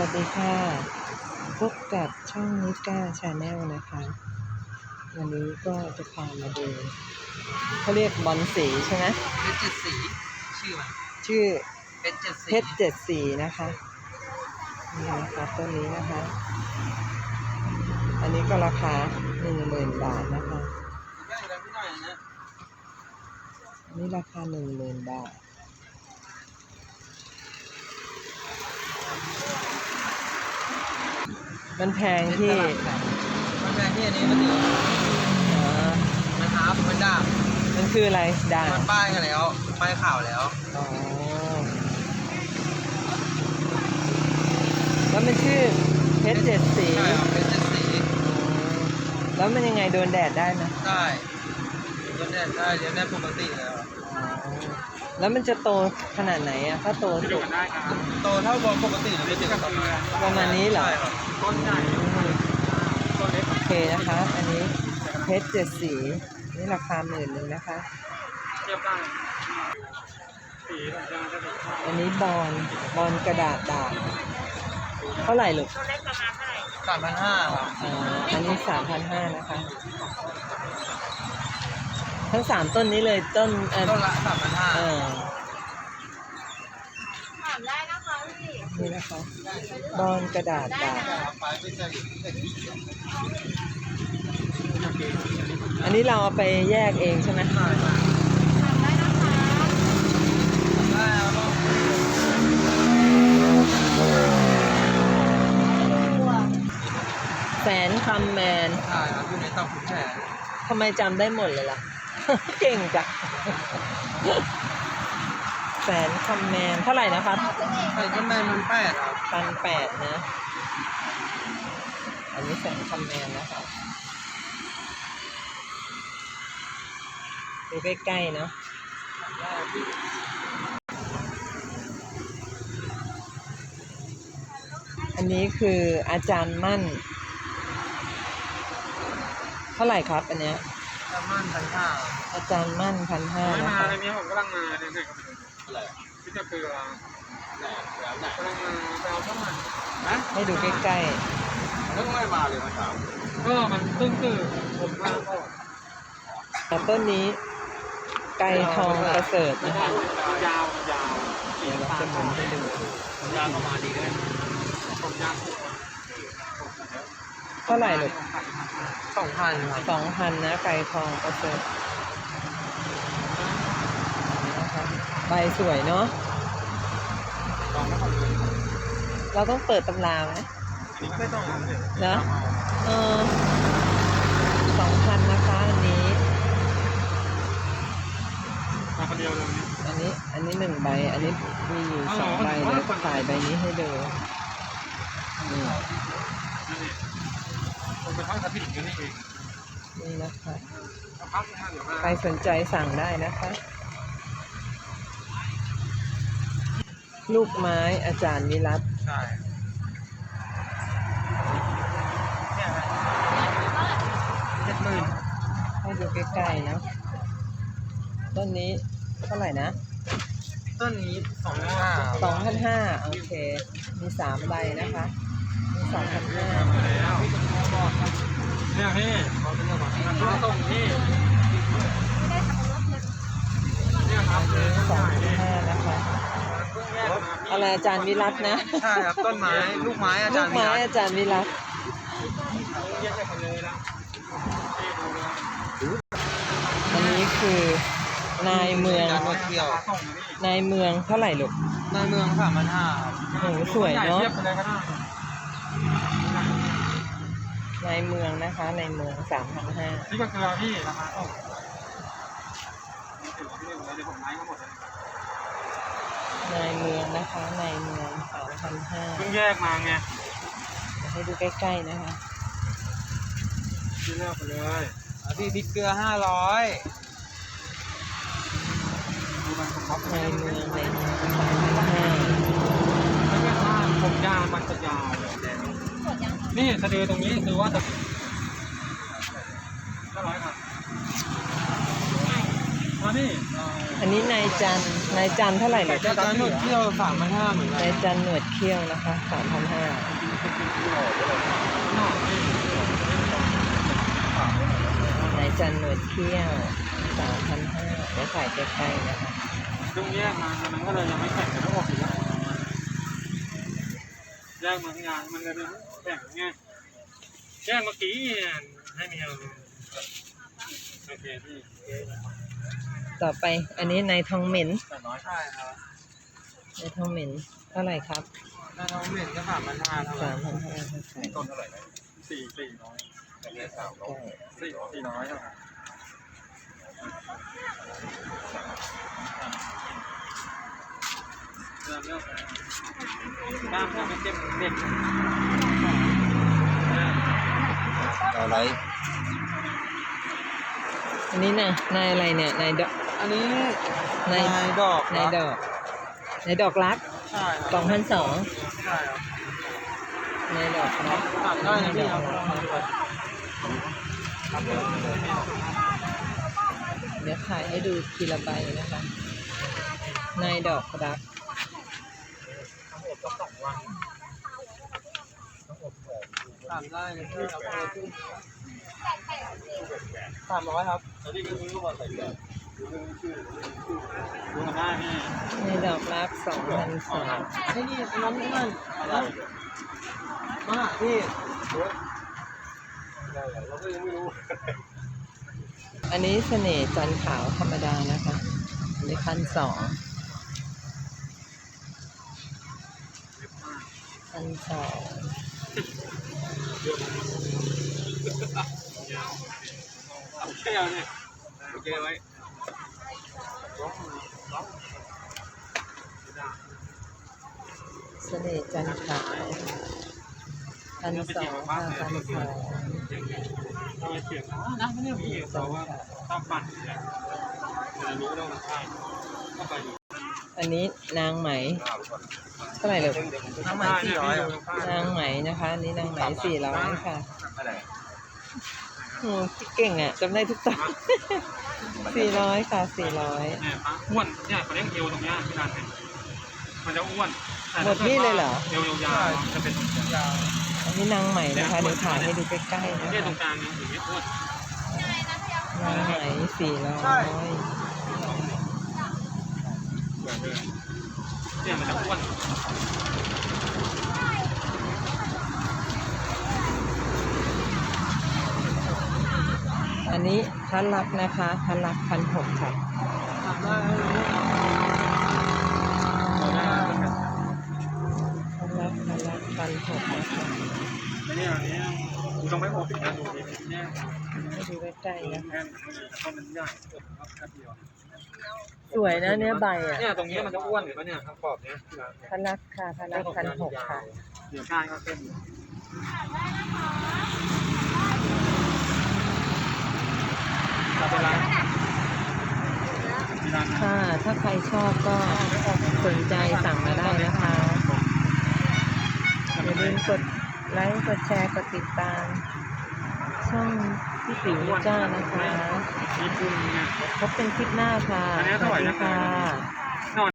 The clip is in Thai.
วัสดีค่ะ พบกับช่องนิก้าชาแนลนะคะ วันนี้ก็จะพามาดูเขาเรียกบอลสีใช่ไหมเพชรเจ็ดสี ชื่อมันชื่อเพชรเจ็ดสีเพชรเจ็ดสีนะคะนี่นะคะต้นนี้นะคะ อันนี้ก็ราคาหนึ่งหมื่นบาทนะคะได้แล้วพี่หน่อยนะอันนี้ราคาหนึ่งหมื่นบาท มันแพงที่มันแพงที่อันนี้มันเหลืออ๋อมันฮาร์ฟมันด่างมันคืออะไรด่างมันป้ายกันแล้วป้ายข่าวแล้วอ๋อแล้วมันชื่อเพชรเจ็ดสีใช่ครับเพชรเจ็ดสีอ๋อแล้วมันยังไงโดนแดดได้ไหมได้เลี้ยงได้ได้เลี้ยงได้ปกติแล้วอ๋อ แล้วมันจะโตขนาดไหนอะถ้าโตสุดโตเท่าบอลปกติหรือเด็กประมาณประมาณนี้เหรอใช่ครับต้นใหญ่ต้นเล็กโอเคนะคะ อันนี้เพชรเจ็ดสีนี่ราคาหมื่นหนึ่งนะคะเทียบได้สีสัญญาณจะเป็นอันนี้บอลบอลกระดาษด่างเท่าไหร่ลูกสามพันห้าครับอ่าอันนี้สามพันห้านะคะ ทั้งสามต้นนี้เลยต้นเอ่อต้นละสามพันห้าเออถามได้นะคะพี่นี่นะคะบอลกระดาษด่างไปไม่ใช่อันนี้เราเอาไปแยกเองใช่ไหมใช่ครับถามได้นะคะได้แล้วก็ตัวแสนคำแมน ใช่ครับอยู่ในเตาขุนแผนทำไมจำได้หมดเลยล่ะ เก่งจังแสนคำแมนเท่าไหร่นะครับใส่ก็แมนมันแปดครับพันแปดนะ อันนี้แสนคำแมนนะครับดูใกล้ๆเนาะอันนี้คืออาจารย์มั่น เท่าไหร่ครับอันเนี้ย น้ำมันพันห้าอาจารย์มั่นพันห้าไม่นะมาคะเลยเนี่ยผมกำลังมาเนี่ยเนี่ยพี่จะเกลือกำลังมาไปเอาเข้ามานะให้ดูใกล้เพิ่งไม่มาเลยเมื่อเช้าก็มันตึ้งตื้อผมมาก็ๆแต่ต้นนี้ ไก่ทองประเสริฐนะคะยาวยาวเดี๋ยวเราจะหมุนให้ดูยาวประมาณนี้เลยผมยาวสุด เท่าไหร่ลูกสองพันครับสองพันนะไก่ทองประเสริฐนะคะใบสวยเนาะสองพันเราต้องเปิดตำราไหมไม่ต้องนะเออสองพันนะคะอันนี้มาคนเดียวเลยอันนี้ อันนี้หนึ่งใบ อันนี้มีอยู่สองใบเดี๋ยวถ่ายใบนี้ให้ดูนี่ นั่นเองผมไปทอดกระถิ่ นกันนี่เองนี่นะคะพักนะเดี๋ยวมาใครสนใจสั่งได้นะคะ ลูกไม้อาจารย์วิรัตใช่เนี่ยฮะเจ็ดหมื่นให้ดูใกล้ๆเนาะต้นนี้เท่าไหร่นะต้นนี้สองห้าสองพันห้าโอเค มีสามใบนะคะ มีสองพันห้ามาแล้วเนี่ยพี่เขาจะมาส่งนี่เนี่ยครับเลยสองพันห้านะคะอะไรอาจารย์วิรัตนะ ใช่ครับต้นไม้ลูกไม้อาลูจารกย์ไม้มีอาจารย์วิรัตแยกกันเลยนะอันนี้คือนายเมืองการเที่ยวส่งนี่นายเมืองเท่าไหร่ลูกในเมืองสามพันห้าครับโอ้โหสวยเนาะ เทียบไปเลยก็ได้นายเมืองนะคะนายเมืองสามพันห้านี่ก็เกลือพี่ราคาส่งนี่ถือว่าพี่เดี๋ยวผมไม้ก็หมดเลยนายเมืองนะคะนายเมืองสามพันห้าเพิ่งแยกมาไงให้ดูใกล้ๆนะคะพี่เลือกไปเลยอะพี่พริกเกลือห้าร้อยดูมันผมรับนายเมืองนายเมืองสามพันห้าถ้าเกิดว่าผมยาวมันจะยาวเลย นี่สะดือตรงนี้คือว่าจะห้าร้อยครับมานี่อันนี้นายจันทร์นายจันทร์เท่าไหร่เหรอแต่ตอนหนุดเที่ยวสามพันห้าเหมือนกันนายจันทร์หนวดเขี้ยวนะคะสามพันห้านายจันหนวดเขี้ยวสามพันห้าเดี๋ยวถ่ายใกล้ๆนะคะช่วงแยกมามันก็เลยยังไม่แข่งกันทั้งหมดอยู่ แล้วแยกมางานมันเลยไม่แข่งไงแยกเมื่อกี้ให้เมียโอเคพี่ต่อไปอันนี้นายทองเหม็นแต่น้อยใช่ครับนายทองเหม็นเท่าไหร่ครับถ้าเราเหม็นก็สามพันห้าเท่าไหร่สามพันห้าเท่าไหร่ต้นเท่าไหร่นะสี่สี่น้อยแต่เนี้ยสามร้อยสี่สี่น้อยเท่าไหร่ เรื่องเรื่องกล้ามจะไม่เจ็บเด็กอะไรอันนี้นะนายอะไรเนี่ยนายดอกอันนี้นายนายดอกนายดอกนายดอกรักใช่คสรัอบงพันสองใช่ครับนายดอกรักตัดได้นะพี่ครับเดี๋ยวถ่ายให้ดูทีละใบนะคะนายดอกรัก ตัดได้นะพี่ครับสามร้อยครับแล้วนี่ก็ซื้อมาใส่แบบดูกันได้พี่นายดอกรักสองพันสองนี่นี่น้ำนี่มันมาพี่อันนี้เสน่ห์จันทร์ขาวธรรมดานะคะอันนี้พันสอง พันสองโอเคเอาเนี่ยโอเคไว้เสน่ห์จันทร์ขาวพันสองค่ะพันสองทำไมเสียงนะไม่ได้มีแต่ว่าต้องปั่นเนี่ยรู้แล้วมันใช่ต้องไปดู อันนี้นางไหมเท่าไหร่เลยน้ำใหม่สี่ร้อยนางไหมนะคะอันนี้นางไหมสี่ร้อยค่ะอะไรโอ้เก่งอะจำได้ทุกตัวสี่ร้อยค่ะสี่ร้อยเนี่ยปลาอ้วนเนี่ยเขาเรียกเอวตรงเนี้ยพี่นันเห็นมันจะอ้วนเอวยาวๆจะเป็นยาวอันนี้นางไหมนะคะเดี๋ยวถ่ายให้ดูใกล้ๆนะเนี่ยตรคะงกลางเนี่ยอย่างเงี้ยอ้วนนางไหมสี่ร้อย เนี่ยมันจะอ้วนอันนี้พันลักนะคะพันลักพันหกค่ะพันลักพันลักพันหกนะคะเนี่ยอันนี้กู ต้องไม่โอปิดนะดูดิเนี่ยให้ดูใกล้ๆนะคะแค่เพราะมันใหญ่แค่เดียวสวยนะเนื้อใบอะเนี่ยตรงนี้มันจะอ้วนหรือเปล่าเนี่ยทางขอบเนี้ยพันลักษณ์ค่ะพันลักษณ์พันหกค่ะเดี๋ยวก้านก็เข้มจะเป็นไรที่ร้านนะค่ะ ถ้าใครชอบก็สนใจสั่งมาได้นะคะอย่าลืมกด ไลค์กดแชร์กดติดตาม ช่องพี่ติ๋วจ้านะคะญี่ปุ่นเนี่ยพบกันคลิปหน้าค่ะอันนี้สเท่าไหร่วัสดีนะค่ะ